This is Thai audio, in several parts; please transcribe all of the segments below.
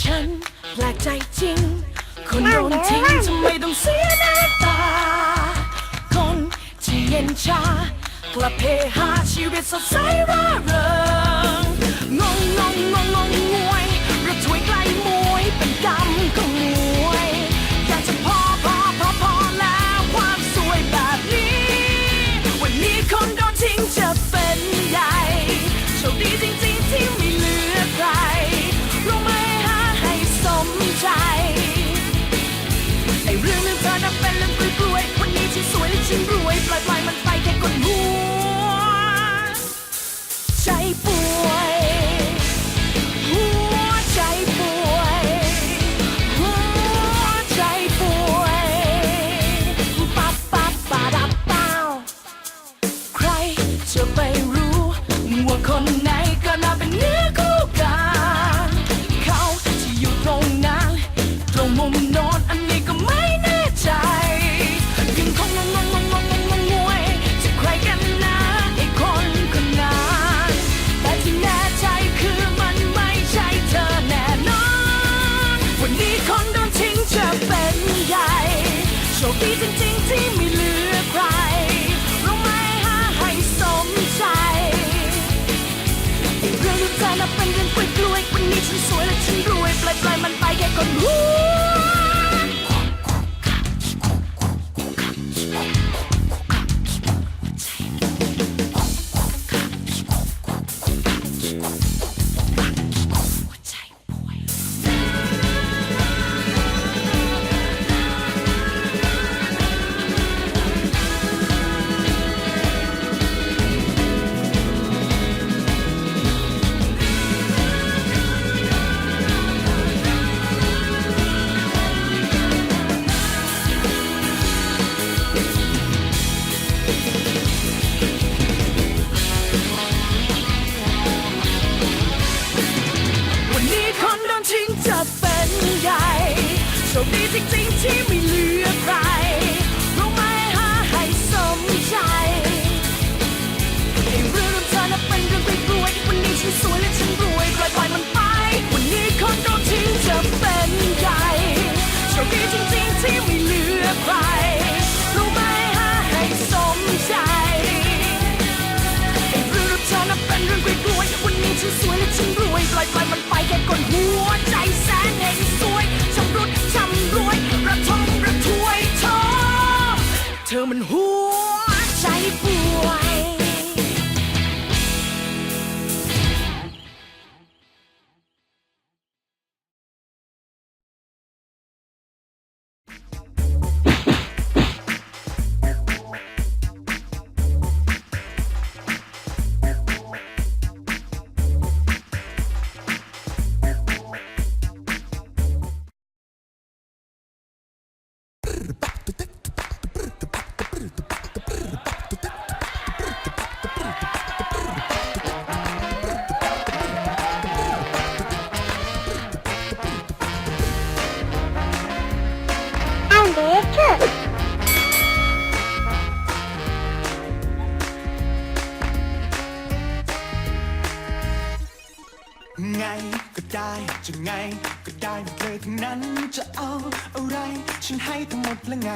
ฉันแปลกใจจริง คนโดนทิ้งทำไมต้องเสียหน้าตา คนที่เย็นชากลับเพหาชีวิตสดใสร่าเริง จริงๆที่ไม่เหลือใครรู้ไหมหาให้สมใจไอ้เรื่องที่เธอนับเป็นเรื่องกล้วยๆวันนี้ฉันสวยและฉันรวยปล่อยปล่อยมันไปแค่คนรู้ team มันหัวใจป่วย จะไงก็ได้หมดเลยทั้งนั้นจะเอาอะไร ฉันให้ทั้งหมดและไง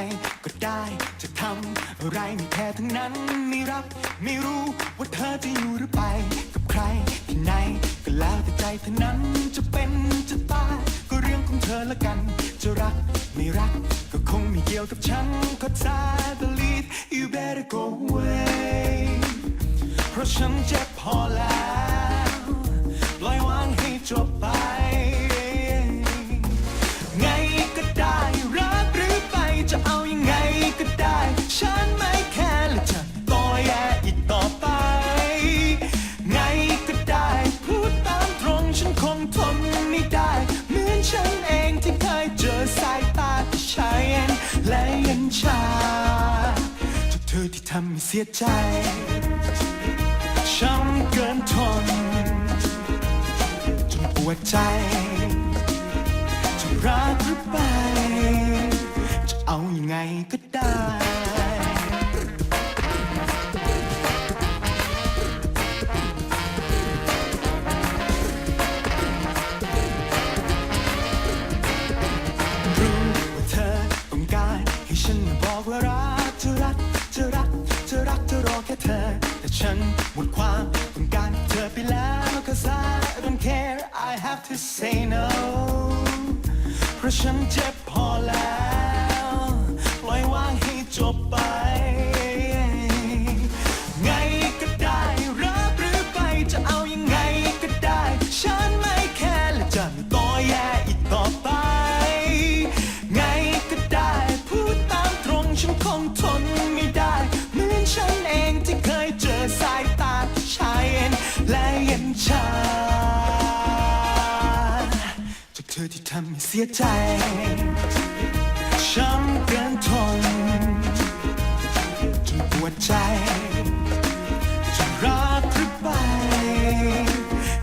ก็ได้จะทำอะไรไม่แค่ทั้งนั้นไม่รักไม่รู้ว่าเธอจะอยู่หรือไป กับใครที่ไหนก็แล้วแต่ใจเธอนั้นจะเป็นจะตายก็เรื่องของเธอละกัน จะรักไม่รัก ก็คงไม่เกี่ยวกับฉันก็ตา the lead you better go away เพราะฉันเจ็บพอแล้ว สียใจช้ำเกินทน จนปวดใจจะรักหรือไป จะเอายังไงก็ได้ ค่เธอ แต่ฉันหมดความต้องการเธอไปแล้ว cause I don't care I have to say no เพราะฉันเจ็บพอแล้ว ปล่อยวางให้จบ ทำให้เสียใจ ช้ำเกินทนจนปวดใจ จะรักหรือไป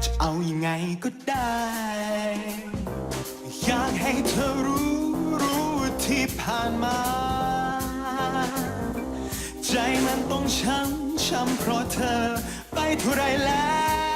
จะเอายังไงก็ได้ อยากให้เธอรู้รู้ที่ผ่านมา ใจมันต้องช้ำช้ำเพราะเธอไปเท่าไรแล้ว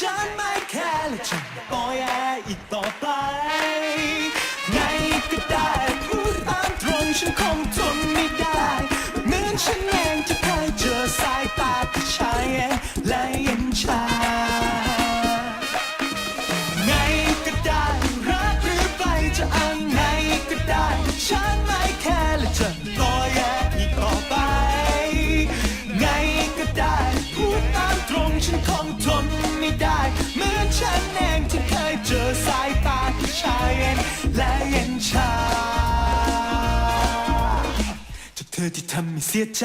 ฉันไม่แคร์และจะไม่ต่อยแอีกต่อไปไงก็ได้พูดตามตรงฉันคงทนไม่ได้เหมือนฉันเองจะเคย ที่ทำให้เสียใจ